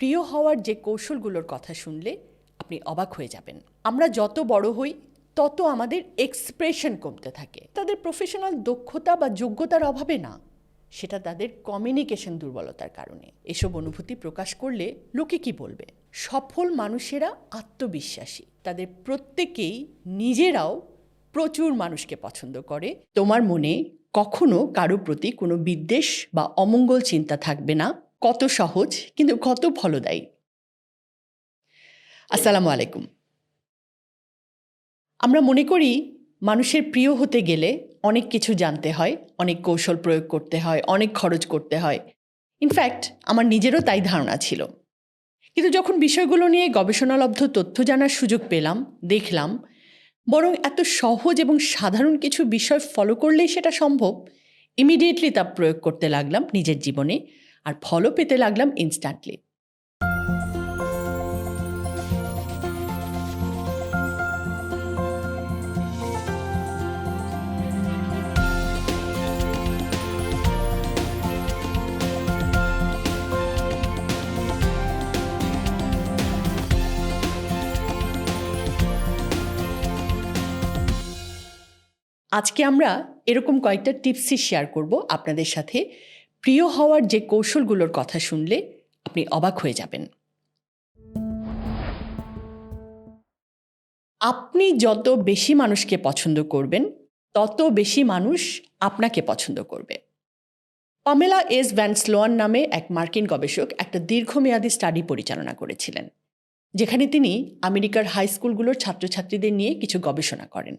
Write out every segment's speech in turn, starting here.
প্রিয় হওয়ার যে কৌশলগুলোর কথা শুনলে আপনি অবাক হয়ে যাবেন। আমরা যত বড় হই, তত আমাদের এক্সপ্রেশন কমতে থাকে। তাদের প্রফেশনাল দক্ষতা বা যোগ্যতার অভাবে না, সেটা তাদের কমিউনিকেশন দুর্বলতার কারণে। এসব অনুভূতি প্রকাশ করলে লোকে কি বলবে? সফল মানুষেরা আত্মবিশ্বাসী। তাদের প্রত্যেকেই নিজেরাও প্রচুর মানুষকে পছন্দ করে। তোমার মনে কখনো কারও প্রতি কোনো বিদ্বেষ বা অমঙ্গল চিন্তা থাকবে না? কত সহজ, কিন্তু কত ফলদায়ী। আসসালামু আলাইকুম। আমরা মনে করি, মানুষের প্রিয় হতে গেলে অনেক কিছু জানতে হয়, অনেক কৌশল প্রয়োগ করতে হয়, অনেক খরচ করতে হয়। ইনফ্যাক্ট আমার নিজেরও তাই ধারণা ছিল। কিন্তু যখন বিষয়গুলো নিয়ে গবেষণালব্ধ তথ্য জানার সুযোগ পেলাম, দেখলাম, বরং এত সহজ এবং সাধারণ কিছু বিষয় ফলো করলেই সেটা সম্ভব ইমিডিয়েটলি তা প্রয়োগ করতে লাগলাম নিজের জীবনে। আর ফলও পেতে লাগলাম ইনস্ট্যান্টলি আজকে আমরা এরকম কয়েকটা টিপসই শেয়ার করব আপনাদের সাথে। প্রিয় হওয়ার যে কৌশলগুলোর কথা শুনলে আপনি অবাক হয়ে যাবেন। আপনি যত বেশি মানুষকে পছন্দ করবেন, তত বেশি মানুষ আপনাকে পছন্দ করবে। পামেলা এস ভ্যান স্লোয়ান নামে এক মার্কিন গবেষক একটা দীর্ঘমেয়াদী স্টাডি পরিচালনা করেছিলেন, যেখানে তিনি আমেরিকার হাই স্কুলগুলোর ছাত্রছাত্রীদের নিয়ে কিছু গবেষণা করেন।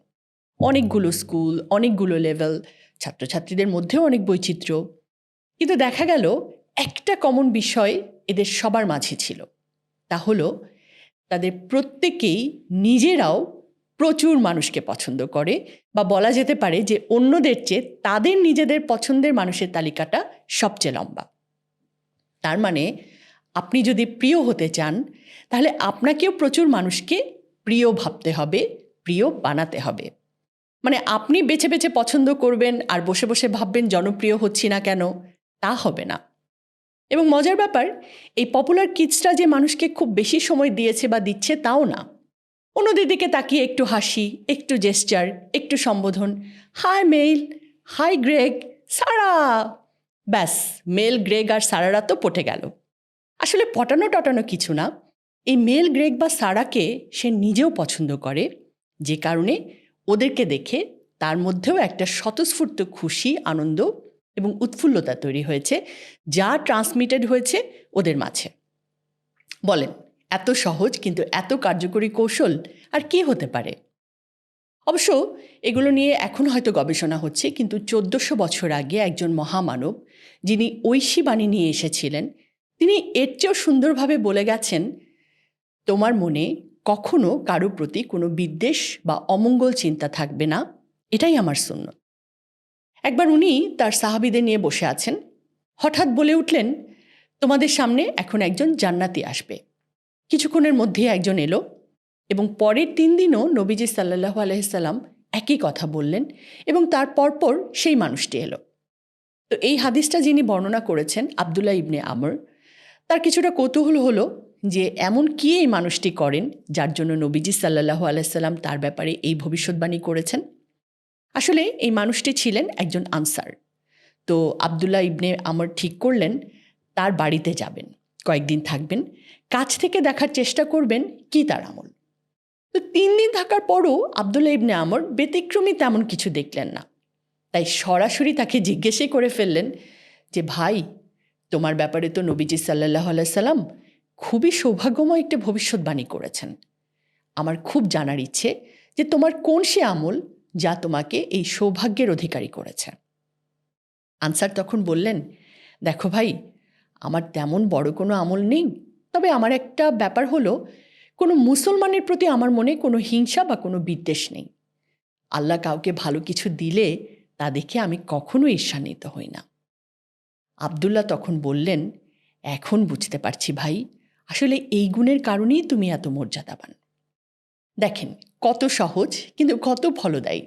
অনেকগুলো স্কুল, অনেকগুলো লেভেল, ছাত্রছাত্রীদের মধ্যেও অনেক বৈচিত্র্য। কিন্তু দেখা গেল একটা কমন বিষয় এদের সবার মাঝে ছিল। তা হলো, তাদের প্রত্যেকেই নিজেরাও প্রচুর মানুষকে পছন্দ করে বা বলা যেতে পারে যে অন্যদের চেয়ে তাদের নিজেদের পছন্দের মানুষের তালিকাটা সবচেয়ে লম্বা। তার মানে আপনি যদি প্রিয় হতে চান, তাহলে আপনাকেও প্রচুর মানুষকে প্রিয় ভাবতে হবে, প্রিয় বানাতে হবে। মানে আপনি বেছে বেছে পছন্দ করবেন আর বসে বসে ভাববেন, জনপ্রিয় হচ্ছি না কেন? তা হবে না। এবং মজার ব্যাপার, এই পপুলার কিডসরা যে মানুষকে খুব বেশি সময় দিয়েছে বা দিচ্ছে তাও না। অন্যদের দিকে তাকিয়ে একটু হাসি, একটু জেস্টার একটু সম্বোধন। হাই মেইল হাই গ্রেগ সারা ব্যাস মেল গ্রেগ আর সারারা তো পটে গেল। আসলে পটানো টটানো কিছু না। এই মেল গ্রেগ বা সারাকে সে নিজেও পছন্দ করে, যে কারণে ওদেরকে দেখে তার মধ্যেও একটা স্বতঃস্ফূর্ত খুশি, আনন্দ এবং উৎফুল্লতা তৈরি হয়েছে, যা ট্রান্সমিটেড হয়েছে ওদের মাঝে। বলেন, এত সহজ কিন্তু এত কার্যকরী কৌশল আর কি হতে পারে? অবশ্য এগুলো নিয়ে এখন হয়তো গবেষণা হচ্ছে, কিন্তু চোদ্দশো বছর আগে একজন মহামানব, যিনি ঐশী বাণী নিয়ে এসেছিলেন, তিনি এর চেয়েও সুন্দরভাবে বলে গেছেন, তোমার মনে কখনো কারও প্রতি কোনো বিদ্বেষ বা অমঙ্গল চিন্তা থাকবে না? এটাই আমার শূন্য একবার উনি তার সাহাবিদের নিয়ে বসে আছেন। হঠাৎ বলে উঠলেন, তোমাদের সামনে এখন একজন জান্নাতি আসবে। কিছুক্ষণের মধ্যেই একজন এলো এবং পরের তিন দিনও নবীজি সাল্লাহু আলহিসাল্লাম একই কথা বললেন এবং তার পরপর সেই মানুষটি এলো। তো এই হাদিসটা যিনি বর্ণনা করেছেন আবদুল্লাহ ইবনে আমর, তার কিছুটা কৌতূহল হলো যে এমন কি এই মানুষটি করেন যার জন্য নবীজি সাল্লাহু আলাইসাল্লাম তার ব্যাপারে এই ভবিষ্যৎবাণী করেছেন। আসলে এই মানুষটি ছিলেন একজন আনসার। তো আবদুল্লাহ ইবনে আমর ঠিক করলেন, তার বাড়িতে যাবেন, কয়েকদিন থাকবেন, কাছ থেকে দেখার চেষ্টা করবেন কি তার আমল। তো তিন দিন থাকার পরও আবদুল্লাহ ইবনে আমর ব্যতিক্রমী তেমন কিছু দেখলেন না। তাই সরাসরি তাকে জিজ্ঞেসই করে ফেললেন যে, ভাই, তোমার ব্যাপারে তো নবীজি সাল্লাহ আলাইসাল্লাম খুবই সৌভাগ্যময় একটি ভবিষ্যৎবাণী করেছেন। আমার খুব জানার ইচ্ছে যে তোমার কোন সে আমল যা তোমাকে এই সৌভাগ্যের অধিকারী করেছে। আনসার তখন বললেন, দেখো ভাই, আমার তেমন বড় কোনো আমল নেই। তবে আমার একটা ব্যাপার হলো, কোনো মুসলমানের প্রতি আমার মনে কোনো হিংসা বা কোনো বিদ্বেষ নেই। আল্লাহ কাউকে ভালো কিছু দিলে তা দেখে আমি কখনো ঈর্ষান্বিত হই না। আবদুল্লাহ তখন বললেন, এখন বুঝতে পারছি ভাই, আসলে এই গুণের কারণেই তুমি এত মর্যাদাবান। দেখেন কত সহজ, কিন্তু কত ফলদায়ী।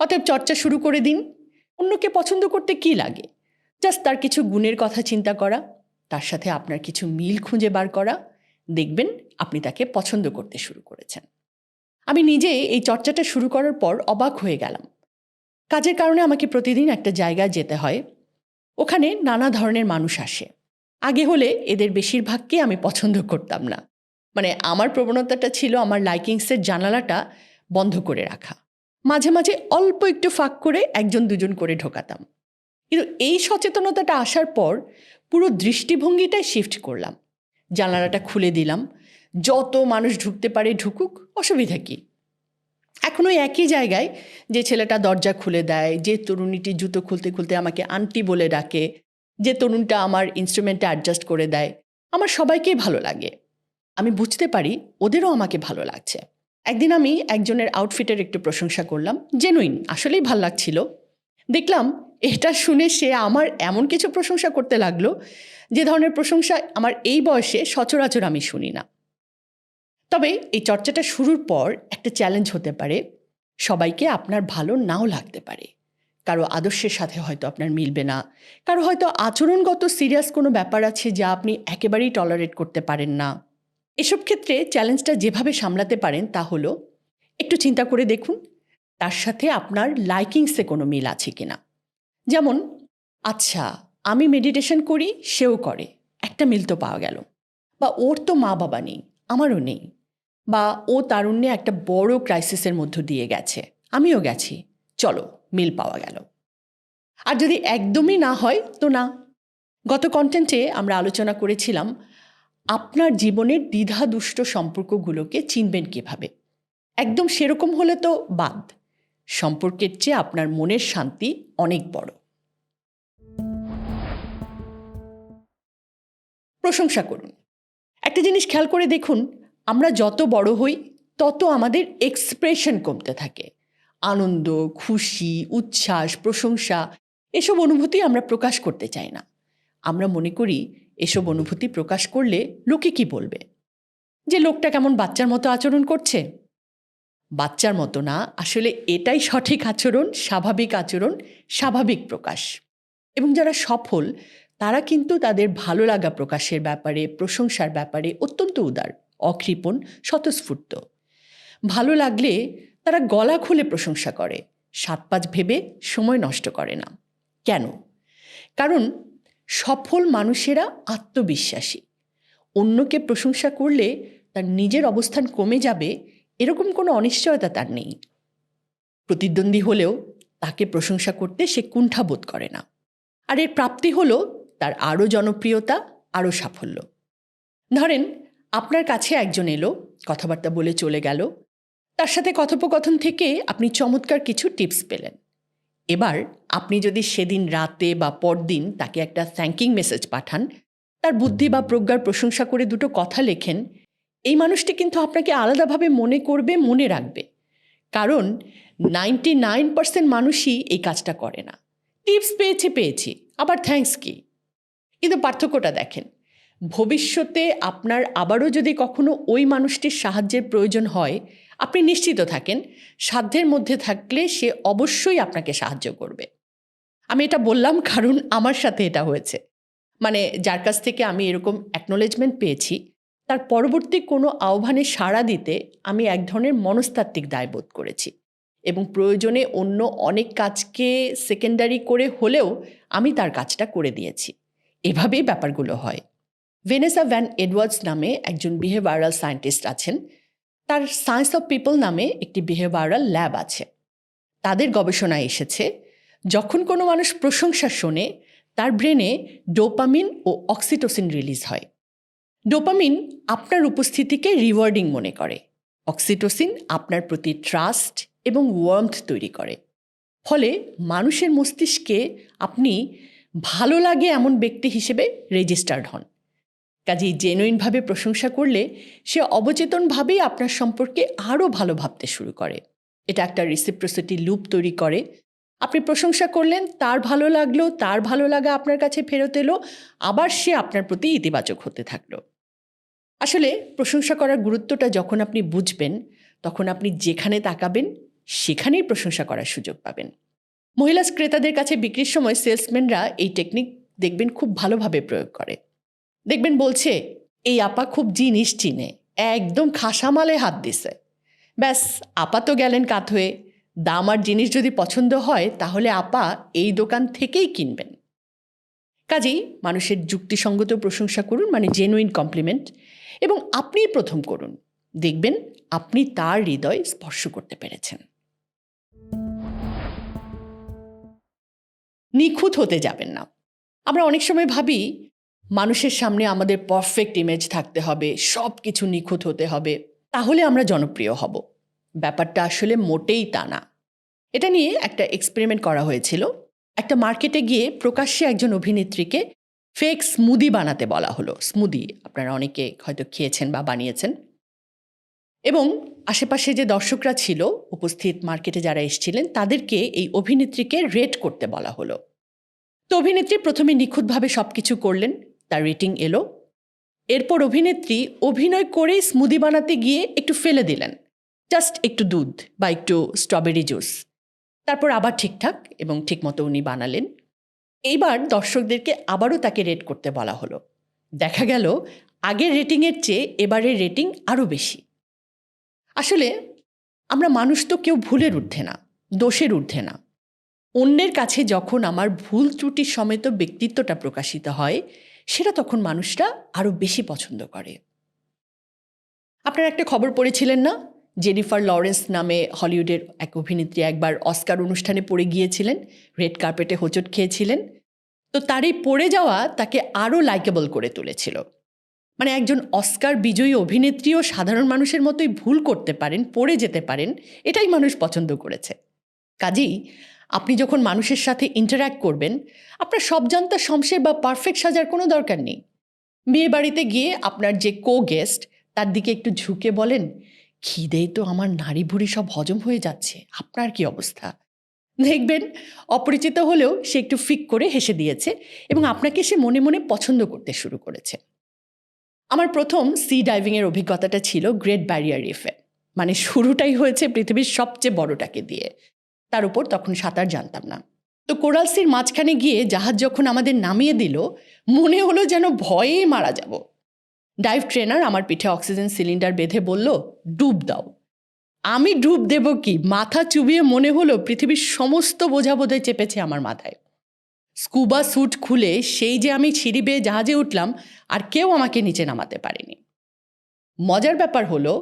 অতএব চর্চা শুরু করে দিন, অন্যকে পছন্দ করতে কি লাগে? জাস্ট তার কিছু গুণের কথা চিন্তা করা, তার সাথে আপনার কিছু মিল খুঁজে বার করা, দেখবেন আপনি তাকে পছন্দ করতে শুরু করেছেন। আমি নিজে এই চর্চাটা শুরু করার পর অবাক হয়ে গেলাম। কাজের কারণে আমাকে প্রতিদিন একটা জায়গায় যেতে হয়, ওখানে নানা ধরনের মানুষ আসে। আগে হলে এদের বেশিরভাগকে আমি পছন্দ করতাম না। মানে আমার প্রবণতাটা ছিল আমার লাইকিংসের জানালাটা বন্ধ করে রাখা। মাঝে মাঝে অল্প একটু ফাঁক করে একজন দুজন করে ঢোকাতাম। কিন্তু এই সচেতনতাটা আসার পর পুরো দৃষ্টিভঙ্গিটাই শিফট করলাম। জানালাটা খুলে দিলাম। যত মানুষ ঢুকতে পারে ঢুকুক, অসুবিধা কী? এখন ওই একই জায়গায় যে ছেলেটা দরজা খুলে দেয়, যে তরুণীটি জুতো খুলতে খুলতে আমাকে আন্টি বলে ডাকে, যে তরুণটা আমার ইনস্ট্রুমেন্টটা অ্যাডজাস্ট করে দেয়, আমার সবাইকেই ভালো লাগে। আমি বুঝতে পারি ওদেরও আমাকে ভালো লাগছে। একদিন আমি একজনের আউটফিটের একটু প্রশংসা করলাম। জেনুইন আসলেই ভালো লাগছিল। দেখলাম এটা শুনে সে আমার এমন কিছু প্রশংসা করতে লাগল, যে ধরনের প্রশংসা আমার এই বয়সে সচরাচর আমি শুনি না। তবে এই চর্চাটা শুরুর পর একটা চ্যালেঞ্জ হতে পারে। সবাইকে আপনার ভালো নাও লাগতে পারে। কারও আদর্শের সাথে হয়তো আপনার মিলবে না। কারও হয়তো আচরণগত সিরিয়াস কোনো ব্যাপার আছে যা আপনি একেবারেই টলারেট করতে পারেন না। এসব ক্ষেত্রে চ্যালেঞ্জটা যেভাবে সামলাতে পারেন তা হলো, একটু চিন্তা করে দেখুন, তার সাথে আপনার লাইকিংসে কোনো মিল আছে কিনা। যেমন আচ্ছা আমি মেডিটেশন করি, সেও করে, একটা মিল তো পাওয়া গেল। বা ওর তো মা বাবা নেই, আমারও নেই। বা ও তারুণ্যে একটা বড় ক্রাইসিসের মধ্য দিয়ে গেছে, আমিও গেছি, চলো, মিল পাওয়া গেল। আর যদি একদমই না হয়, তো না। গত কন্টেন্টে আমরা আলোচনা করেছিলাম আপনার জীবনের দ্বিধাদুষ্ট সম্পর্কগুলোকে চিনবেন কীভাবে? একদম সেরকম হলে তো বাদ। সম্পর্কের চেয়ে আপনার মনের শান্তি অনেক বড়। প্রশংসা করুন। একটা জিনিস খেয়াল করে দেখুন, আমরা যত বড় হই, তত আমাদের এক্সপ্রেশন কমতে থাকে। আনন্দ, খুশি, উচ্ছ্বাস, প্রশংসা, এসব অনুভূতি আমরা প্রকাশ করতে চাই না। আমরা মনে করি এসব অনুভূতি প্রকাশ করলে লোকে কি বলবে? যে লোকটা কেমন বাচ্চার মতো আচরণ করছে? বাচ্চার মতো না, আসলে এটাই সঠিক আচরণ, স্বাভাবিক আচরণ, স্বাভাবিক প্রকাশ। এবং যারা সফল, তারা কিন্তু তাদের ভালো লাগা প্রকাশের ব্যাপারে, প্রশংসার ব্যাপারে অত্যন্ত উদার, অকৃপণ, স্বতঃস্ফূর্ত। ভালো লাগলে তারা গলা খুলে প্রশংসা করে, সাত পাঁচ ভেবে সময় নষ্ট করে না। কেন? কারণ সফল মানুষেরা আত্মবিশ্বাসী। অন্যকে প্রশংসা করলে তার নিজের অবস্থান কমে যাবে, এরকম কোনো অনিশ্চয়তা তার নেই। প্রতিদ্বন্দ্বী হলেও তাকে প্রশংসা করতে সে কুণ্ঠাবোধ করে না। আর এর প্রাপ্তি হলো তার আরও জনপ্রিয়তা, আরও সাফল্য। ধরেন, আপনার কাছে একজন এলো, কথাবার্তা বলে চলে গেল। তার সাথে কথোপকথন থেকে আপনি চমৎকার কিছু টিপস পেলেন। এবার আপনি যদি সেদিন রাতে বা পরদিন তাকে একটা থ্যাঙ্কিং মেসেজ পাঠান তার বুদ্ধি বা প্রজ্ঞার প্রশংসা করে দুটো কথা লেখেন এই মানুষটি কিন্তু আপনাকে আলাদাভাবে মনে করবে মনে রাখবে। কারণ নাইনটি নাইন পার্সেন্ট মানুষই এই কাজটা করে না। টিপস পেয়েছি পেয়েছি আবার থ্যাঙ্কস কি? কিন্তু পার্থক্যটা দেখেন ভবিষ্যতে আপনার আবারও যদি কখনো ওই মানুষটির সাহায্যের প্রয়োজন হয় আপনি নিশ্চিত থাকেন, সাধ্যের মধ্যে থাকলে সে অবশ্যই আপনাকে সাহায্য করবে। আমি এটা বললাম কারণ আমার সাথে এটা হয়েছে। মানে যার কাছ থেকে আমি এরকম অ্যাকনোলেজমেন্ট পেয়েছি, তার পরবর্তী কোনো আহ্বানে সাড়া দিতে আমি এক ধরনের মনস্তাত্ত্বিক দায়বোধ করেছি এবং প্রয়োজনে অন্য অনেক কাজকে সেকেন্ডারি করে হলেও আমি তার কাজটা করে দিয়েছি। এভাবেই ব্যাপারগুলো হয়। ভেনেসা ভ্যান এডওয়ার্ডস নামে একজন বিহেভিয়ারাল সায়েন্টিস্ট আছেন। তার সায়েন্স অফ পিপল নামে একটি বিহেভিয়ারাল ল্যাব আছে। তাদের গবেষণায় এসেছে, যখন কোনো মানুষ প্রশংসা শোনে, তার ব্রেনে ডোপামিন ও অক্সিটোসিন রিলিজ হয়। ডোপামিন আপনার উপস্থিতিকে রিওয়ার্ডিং মনে করে। অক্সিটোসিন আপনার প্রতি ট্রাস্ট এবং ওয়ার্মথ তৈরি করে। ফলে মানুষের মস্তিষ্কে আপনি ভালো লাগে এমন ব্যক্তি হিসেবে রেজিস্টার্ড হন। কাজেই জেনুইনভাবে প্রশংসা করলে সে অবচেতনভাবেই আপনার সম্পর্কে আরও ভালো ভাবতে শুরু করে। এটা একটা রিসিপ্রোসিটি লুপ তৈরি করে। আপনি প্রশংসা করলেন, তার ভালো লাগল, তার ভালো লাগা আপনার কাছে ফেরত এলো, আবার সে আপনার প্রতি ইতিবাচক হতে থাকল। আসলে প্রশংসা করার গুরুত্বটা যখন আপনি বুঝবেন, তখন আপনি যেখানে তাকাবেন, সেখানেই প্রশংসা করার সুযোগ পাবেন। মহিলা ক্রেতাদের কাছে বিক্রির সময় সেলসম্যানরা এই টেকনিক দেখবেন খুব ভালোভাবে প্রয়োগ করে। দেখবেন বলছে, এই আপা খুব জিনিস চিনে, একদম খাসামালে হাত দিছে। ব্যাস, আপা তো গেলেন কাত হয়ে। দাম আর জিনিস যদি পছন্দ হয়, তাহলে আপা এই দোকান থেকেই কিনবেন। কাজেই মানুষের যুক্তিসঙ্গত প্রশংসা করুন মানে জেনুইন কমপ্লিমেন্ট এবং আপনিই প্রথম করুন। দেখবেন আপনি তার হৃদয় স্পর্শ করতে পেরেছেন। নিখুঁত হতে যাবেন না। আমরা অনেক সময় ভাবি মানুষের সামনে আমাদের পারফেক্ট ইমেজ থাকতে হবে সব কিছু নিখুঁত হতে হবে, তাহলে আমরা জনপ্রিয় হব। ব্যাপারটা আসলে মোটেই তা না। এটা নিয়ে একটা এক্সপেরিমেন্ট করা হয়েছিল। একটা মার্কেটে গিয়ে প্রকাশ্যে একজন অভিনেত্রীকে ফেক স্মুদি বানাতে বলা হলো। স্মুদি আপনারা অনেকে হয়তো খেয়েছেন বা বানিয়েছেন। এবং আশেপাশে যে দর্শকরা ছিল, উপস্থিত মার্কেটে যারা এসেছিলেন, তাদেরকে এই অভিনেত্রীকে রেট করতে বলা হলো। তো অভিনেত্রী প্রথমে নিখুঁতভাবে সব কিছু করলেন। তার রেটিং এলো। এরপর অভিনেত্রী অভিনয় করেই স্মুদি বানাতে গিয়ে একটু ফেলে দিলেন। জাস্ট একটু দুধ বা একটু স্ট্রবেরি জুস তারপর আবার ঠিকঠাক এবং ঠিকমতো উনি বানালেন। এইবার দর্শকদেরকে আবারও তাকে রেট করতে বলা হলো। দেখা গেল, আগের রেটিংয়ের চেয়ে এবারের রেটিং আরও বেশি। আসলে, আমরা মানুষ তো কেউ ভুলের ঊর্ধ্বে না, দোষের ঊর্ধ্বে না। অন্যের কাছে যখন আমার ভুল ত্রুটি সমেত ব্যক্তিত্বটা প্রকাশিত হয় সেটা তখন মানুষরা আরও বেশি পছন্দ করে। আপনারা একটা খবর পড়েছিলেন না? জেনিফার লরেন্স নামে হলিউডের এক অভিনেত্রী একবার অস্কার অনুষ্ঠানে পড়ে গিয়েছিলেন, রেড কার্পেটে হোঁচট খেয়েছিলেন। তো তার এই পড়ে যাওয়া তাকে আরও লাইকেবল করে তুলেছিল। মানে একজন অস্কার বিজয়ী অভিনেত্রীও সাধারণ মানুষের মতোই ভুল করতে পারেন, পড়ে যেতে পারেন, এটাই মানুষ পছন্দ করেছে। কাজেই আপনি যখন মানুষের সাথে ইন্টারাক্ট করবেন, আপনার সব জানতা শমশের বা পারফেক্ট সাজার কোনো দরকার নেই। বিয়ে বাড়িতে গিয়ে আপনার যে কো গেস্ট তার দিকে একটু ঝুঁকে বলেন, খিদেই তো আমার নাড়ি ভুড়ি সব হজম হয়ে যাচ্ছে, আপনার কি অবস্থা? দেখবেন, অপরিচিত হলেও সে একটু ফিক করে হেসে দিয়েছে এবং আপনাকে সে মনে মনে পছন্দ করতে শুরু করেছে। আমার প্রথম সি ডাইভিংয়ের অভিজ্ঞতাটা ছিল গ্রেট ব্যারিয়ার রিফে মানে শুরুটাই হয়েছে পৃথিবীর সবচেয়ে বড়টাকে দিয়ে। তার উপর তখন সাঁতার জানতাম না। তো কোরালসির মাঝখানে গিয়ে জাহাজ যখন আমাদের নামিয়ে দিল, মনে হলো যেন ভয়ে মারা যাব। ডাইভ ট্রেনার আমার পিঠে অক্সিজেন সিলিন্ডার বেঁধে বলল, ডুব দাও। আমি ডুব দেব কি? মাথা চুবিয়ে মনে হলো পৃথিবীর সমস্ত বোঝা বোধহয় চেপেছে আমার মাথায়। স্কুবা স্যুট খুলে সেই যে আমি ছিঁড়ি বেয়ে জাহাজে উঠলাম, আর কেউ আমাকে নিচে নামাতে পারেনি। মজার ব্যাপার হলো,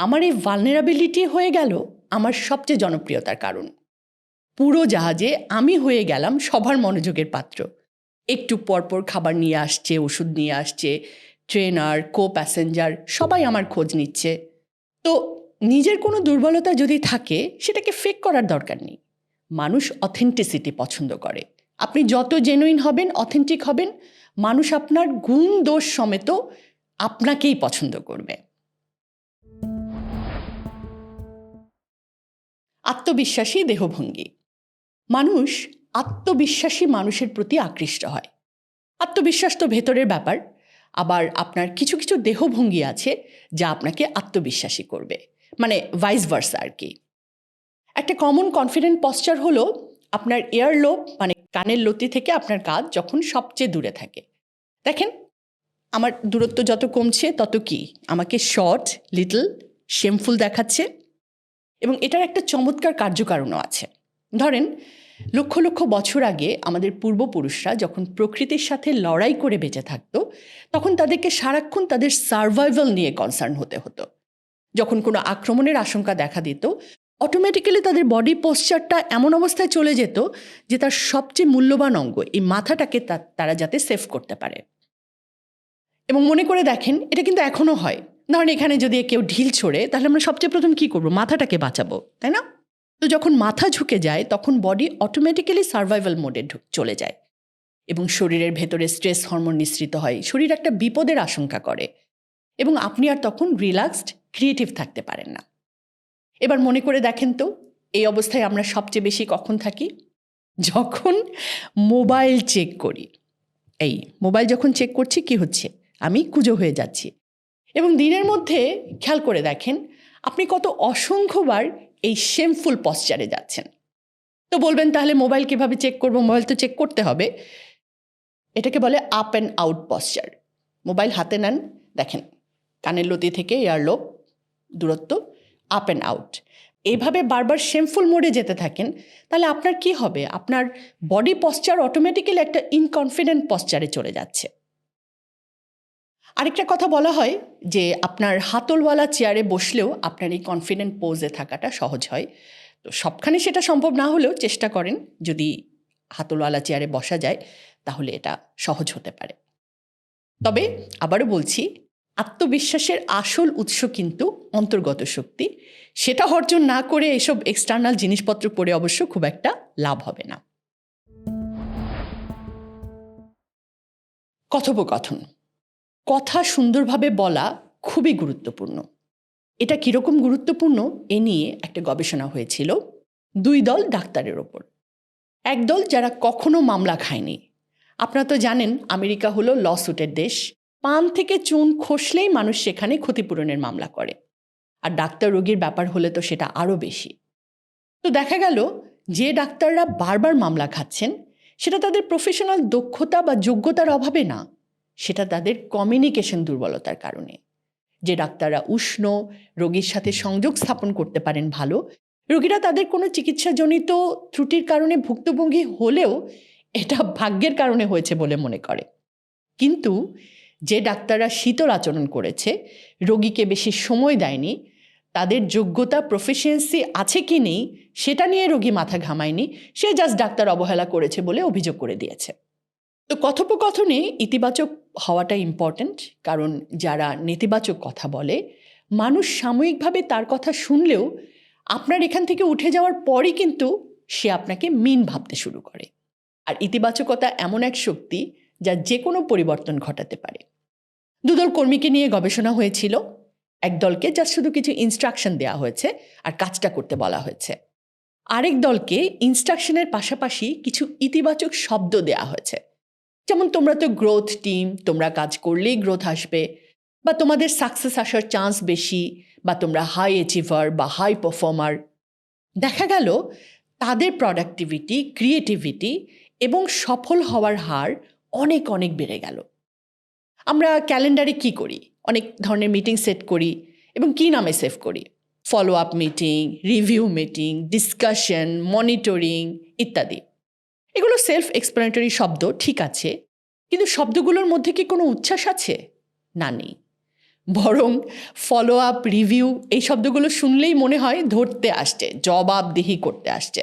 আমার এই ভালনারাবিলিটি হয়ে গেল, আমার সবচেয়ে জনপ্রিয়তার কারণ। পুরো জাহাজে আমি হয়ে গেলাম সবার মনোযোগের পাত্র। একটু পরপর খাবার নিয়ে আসছে, ওষুধ নিয়ে আসছে, ট্রেনার কো প্যাসেঞ্জার সবাই আমার খোঁজ নিচ্ছে। তো নিজের কোনো দুর্বলতা যদি থাকে, সেটাকে ফেক করার দরকার নেই। মানুষ অথেন্টিসিটি পছন্দ করে। আপনি যত জেনুইন হবেন অথেন্টিক হবেন, মানুষ আপনার গুণ দোষ সমেত আপনাকেই পছন্দ করবে। আত্মবিশ্বাসী দেহভঙ্গি। মানুষ আত্মবিশ্বাসী মানুষের প্রতি আকৃষ্ট হয়। আত্মবিশ্বাস তো ভেতরের ব্যাপার, আবার আপনার কিছু কিছু দেহভঙ্গি আছে যা আপনাকে আত্মবিশ্বাসী করবে মানে ভাইস ভার্সা আর কি। একটা কমন কনফিডেন্ট পশ্চার হলো আপনার এয়ার লোপ মানে কানের লতি থেকে আপনার কাজ যখন সবচেয়ে দূরে থাকে। দেখেন, আমার দূরত্ব যত কমছে তত কি? আমাকে শর্ট লিটল শেমফুল দেখাচ্ছে এবং এটার একটা চমৎকার কার্যকারণও আছে। ধরেন লক্ষ লক্ষ বছর আগে আমাদের পূর্বপুরুষরা যখন প্রকৃতির সাথে লড়াই করে বেঁচে থাকতো, তখন তাদেরকে সারাক্ষণ তাদের সার্ভাইভাল নিয়ে কনসার্ন হতে হতো। যখন কোনো আক্রমণের আশঙ্কা দেখা দিত অটোমেটিক্যালি তাদের বডি পোশ্চারটা এমন অবস্থায় চলে যেত যে তার সবচেয়ে মূল্যবান অঙ্গ, এই মাথাটাকে তারা যাতে সেভ করতে পারে। এবং মনে করে দেখেন, এটা কিন্তু এখনও হয়। ধরেন এখানে যদি কেউ ঢিল ছোড়ে, তাহলে আমরা সবচেয়ে প্রথম কি করব? মাথাটাকে বাঁচাবো, তাই না? তো যখন মাথা ঝুঁকে যায়, তখন বডি অটোমেটিক্যালি সার্ভাইভাল মোডে চলে যায় এবং শরীরের ভেতরে স্ট্রেস হরমোন নিঃসৃত হয়। শরীর একটা বিপদের আশঙ্কা করে এবং আপনি আর তখন রিল্যাক্সড ক্রিয়েটিভ থাকতে পারেন না। এবার মনে করে দেখেন তো, এই অবস্থায় আমরা সবচেয়ে বেশি কখন থাকি? যখন মোবাইল চেক করি। এই মোবাইল যখন চেক করছি, কি হচ্ছে? আমি কুজো হয়ে যাচ্ছি। এবং দিনের মধ্যে খেয়াল করে দেখেন, আপনি কত অসংখ্যবার এই শেমফুল পশ্চারে যাচ্ছেন। তো বলবেন, তাহলে মোবাইল কীভাবে চেক করব? মোবাইল তো চেক করতে হবে। এটাকে বলে up and out posture mobile হাতে নেন, দেখেন, কানের লতি থেকে এয়ারলোব দূরত্ব আপ অ্যান্ড আউট এইভাবে বারবার শেমফুল মোডে যেতে থাকেন, তাহলে আপনার কি হবে? আপনার বডি পশ্চার অটোমেটিক্যালি একটা ইনকনফিডেন্ট পশ্চারে চলে যাচ্ছে। আরেকটা কথা বলা হয় যে আপনার হাতলওয়ালা চেয়ারে বসলেও আপনার এই কনফিডেন্ট পোজে থাকাটা সহজ হয়। তো সবখানে সেটা সম্ভব না হলেও চেষ্টা করেন যদি হাতলওয়ালা চেয়ারে বসা যায়, তাহলে এটা সহজ হতে পারে। তবে আবারও বলছি, আত্মবিশ্বাসের আসল উৎস কিন্তু অন্তর্গত শক্তি। সেটা অর্জন না করে এসব এক্সটার্নাল জিনিসপত্র পড়ে অবশ্য খুব একটা লাভ হবে না। কথোপকথন। কথা সুন্দরভাবে বলা খুবই গুরুত্বপূর্ণ। এটা কীরকম গুরুত্বপূর্ণ এ নিয়ে একটা গবেষণা হয়েছিল দুই দল ডাক্তারের ওপর। একদল যারা কখনো মামলা খায়নি। আপনারা তো জানেন আমেরিকা হলো লসুটের দেশ। পান থেকে চুন খসলেই মানুষ সেখানে ক্ষতিপূরণের মামলা করে। আর ডাক্তার রোগীর ব্যাপার হলে তো সেটা আরও বেশি। তো দেখা গেল যে ডাক্তাররা বারবার মামলা খাচ্ছেন, সেটা তাদের প্রফেশনাল দক্ষতা বা যোগ্যতার অভাবে না। সেটা তাদের কমিউনিকেশন দুর্বলতার কারণে। যে ডাক্তাররা উষ্ণ, রোগীর সাথে সংযোগ স্থাপন করতে পারেন ভালো, রোগীরা তাদের কোনো চিকিৎসাজনিত ত্রুটির কারণে ভুক্তভোগী হলেও এটা ভাগ্যের কারণে হয়েছে বলে মনে করে। কিন্তু যে ডাক্তাররা শীতল আচরণ করেছে, রোগীকে বেশি সময় দেয়নি, তাদের যোগ্যতা প্রফেশিয়েন্সি আছে কি নেই, সেটা নিয়ে রোগী মাথা ঘামায়নি, সে জাস্ট ডাক্তার অবহেলা করেছে বলে অভিযোগ করে দিয়েছে। তো কথোপকথনে ইতিবাচক হওয়াটা ইম্পর্ট্যান্ট কারণ যারা নেতিবাচক কথা বলে, মানুষ সাময়িকভাবে তার কথা শুনলেও আপনার এখান থেকে উঠে যাওয়ার পরই কিন্তু সে আপনাকে মিন ভাবতে শুরু করে। আর ইতিবাচকতা এমন এক শক্তি যা যে কোনো পরিবর্তন ঘটাতে পারে। দুদল কর্মীকে নিয়ে গবেষণা হয়েছিল, এক দলকে যা শুধু কিছু ইনস্ট্রাকশন দেওয়া হয়েছে আর কাজটা করতে বলা হয়েছে। আরেক দলকে ইনস্ট্রাকশনের পাশাপাশি কিছু ইতিবাচক শব্দ দেওয়া হয়েছে। যেমন তোমরা তো গ্রোথ টিম তোমরা কাজ করলেই গ্রোথ আসবে, বা তোমাদের সাকসেস আসার চান্স বেশি, বা তোমরা হাই অ্যাচিভার বা হাই পারফর্মার দেখা গেল, তাদের প্রোডাক্টিভিটি ক্রিয়েটিভিটি এবং সফল হওয়ার হার অনেক অনেক বেড়ে গেল। আমরা ক্যালেন্ডারে কি করি? অনেক ধরনের মিটিং সেট করি এবং কি নামে সেভ করি? Follow up meeting review meeting discussion monitoring ইত্যাদি। এগুলো সেলফ এক্সপ্লেনেটরি শব্দ, ঠিক আছে, কিন্তু শব্দগুলোর মধ্যে কি কোনো উচ্ছ্বাস আছে? না, নেই। বরং ফলো আপ রিভিউ এই শব্দগুলো শুনলেই মনে হয় ধরতে আসছে, জবাবদিহি করতে আসছে।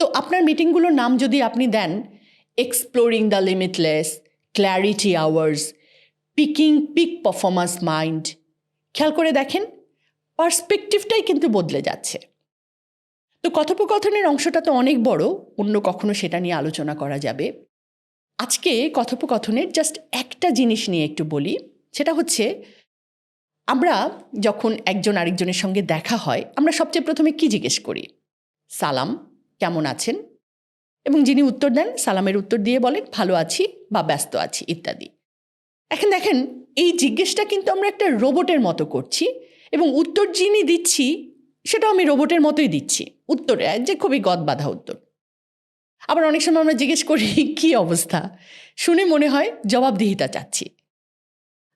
তো আপনার মিটিংগুলোর নাম যদি আপনি দেন exploring the limitless clarity hours peaking peak performance mind খেয়াল করে দেখেন পার্সপেক্টিভটাই কিন্তু বদলে যাচ্ছে। তো কথোপকথনের অংশটা তো অনেক বড়, অন্য কখনো সেটা নিয়ে আলোচনা করা যাবে। আজকে কথোপকথনের জাস্ট একটা জিনিস নিয়ে একটু বলি, সেটা হচ্ছে আমরা যখন একজন আরেকজনের সঙ্গে দেখা হয়, আমরা সবচেয়ে প্রথমে কি জিজ্ঞেস করি? সালাম, কেমন আছেন? এবং যিনি উত্তর দেন, সালামের উত্তর দিয়ে বলেন, ভালো আছি বা ব্যস্ত আছি, ইত্যাদি। এখন দেখেন, এই জিজ্ঞেসটা কিন্তু আমরা একটা রোবটের মতো করছি এবং উত্তর যিনি দিচ্ছি সেটাও আমি রোবটের মতোই দিচ্ছি। উত্তরে যে খুবই গদ বাঁধা উত্তর। আবার অনেক সময় আমরা জিজ্ঞেস করি, কি অবস্থা? শুনে মনে হয় জবাবদিহিতা চাচ্ছি।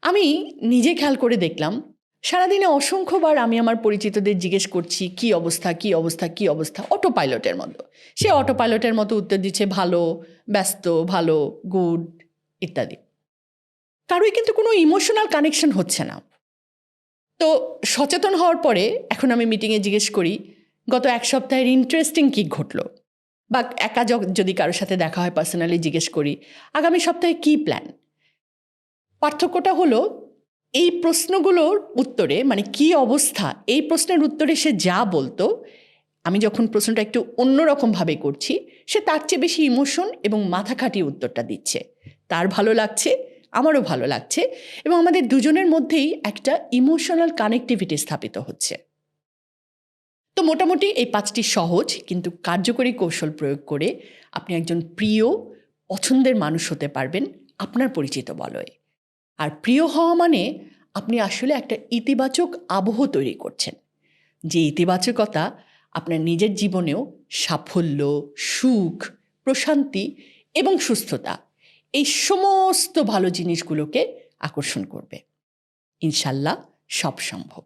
আমি নিজে খেয়াল করে দেখলাম, সারাদিনে অসংখ্যবার আমি আমার পরিচিতদের জিজ্ঞেস করছি, কি অবস্থা কি অবস্থা কি অবস্থা? অটো পাইলটের মতো। সে অটো পাইলটের মতো উত্তর দিচ্ছে, ভালো, ব্যস্ত, ভালো গুড ইত্যাদি। কারোই কিন্তু কোনো ইমোশনাল কানেকশন হচ্ছে না। তো সচেতন হওয়ার পরে এখন আমি মিটিংয়ে জিজ্ঞেস করি, গত এক সপ্তাহের ইন্টারেস্টিং কী ঘটলো? বা একা যদি কারোর সাথে দেখা হয় পার্সোনালি জিজ্ঞেস করি, আগামী সপ্তাহে কী প্ল্যান পার্থক্যটা হলো, এই প্রশ্নগুলোর উত্তরে মানে কি অবস্থা, এই প্রশ্নের উত্তরে সে যা বলতো, আমি যখন প্রশ্নটা একটু অন্যরকমভাবে করছি, সে তার চেয়ে বেশি ইমোশন এবং মাথা খাটিয়ে উত্তরটা দিচ্ছে। তার ভালো লাগছে আমারও ভালো লাগছে এবং আমাদের দুজনের মধ্যেই একটা ইমোশনাল কানেক্টিভিটি স্থাপিত হচ্ছে। তো মোটামুটি এই পাঁচটি সহজ কিন্তু কার্যকরী কৌশল প্রয়োগ করে আপনি একজন প্রিয়, পছন্দের মানুষ হতে পারবেন আপনার পরিচিত বলয়ে। আর প্রিয় হওয়া মানে আপনি আসলে একটা ইতিবাচক আবহ তৈরি করছেন। যে ইতিবাচকতা আপনার নিজের জীবনেও সাফল্য, সুখ, প্রশান্তি এবং সুস্থতা এই সমস্ত ভালো জিনিসগুলোকে আকর্ষণ করবে। ইনশাল্লাহ সব সম্ভব।